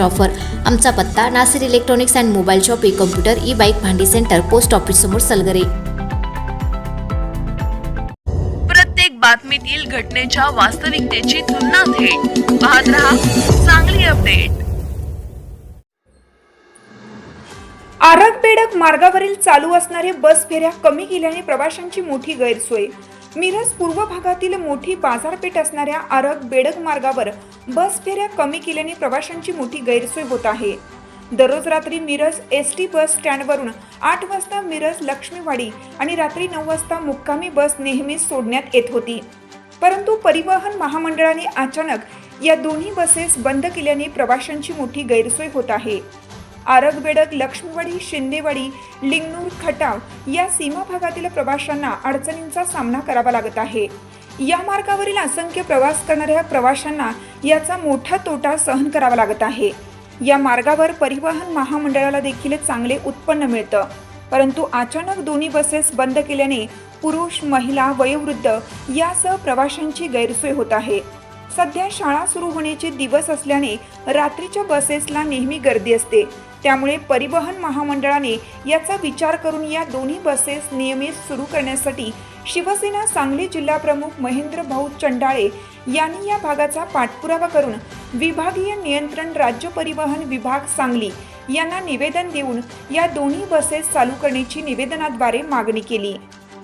Offer. आमचा पत्ता Nasir electronics and mobile shop E computer E bike भांडी centre post office समोर सलगरे. प्रत्येक बातमीतील घटनेच्या वास्तविकतेची तुलना थेट. पाहत रहा चांगली अपडेट. आरग बेडक मार्गावरील चालू असणारे बस फेऱ्या कमी केल्याने प्रवाशांची मोठी गैरसोय. मिरज पूर्व भागातील मोठी बाजारपेठ असणाऱ्या आरग बेडक मार्गावर बस फेऱ्या कमी केल्याने प्रवाशांची मोठी गैरसोय होत आहे. दररोज रात्री मिरज एस टी बस स्टँडवरून आठ वाजता मिरज लक्ष्मीवाडी आणि रात्री नऊ वाजता मुक्कामी बस नेहमीच सोडण्यात येत होती. परंतु परिवहन महामंडळाने अचानक या दोन्ही बसेस बंद केल्याने प्रवाशांची मोठी गैरसोय होत आहे. आरगबेडक लक्ष्मीवाडी शिंदेवाडी लिंगनूर खटाव या सीमा भागातील प्रवाशांना अडचणींचा सामना करावा लागत आहे. या मार्गावरील असंख्य प्रवास करणाऱ्या प्रवाशांना याचा मोठा तोटा सहन करावा लागत आहे. या मार्गावर परिवहन महामंडळाला देखील चांगले उत्पन्न मिळतं. परंतु अचानक दोन्ही बसेस बंद केल्याने पुरुष महिला वयोवृद्ध यासह प्रवाशांची गैरसोय होत आहे. सध्या शाळा सुरू होण्याचे दिवस असल्याने रात्रीच्या बसेसला नेहमी गर्दी असते. त्यामुळे परिवहन महामंडळाने याचा विचार करून या दोन्ही बसेस नियमित सुरू करण्यासाठी शिवसेना सांगली जिल्हाप्रमुख महेंद्र भाऊ चंडाळे यांनी या भागाचा पाठपुरावा करून विभागीय नियंत्रण राज्य परिवहन विभाग सांगली यांना निवेदन देऊन या दोन्ही बसेस चालू करण्याची निवेदनाद्वारे मागणी केली.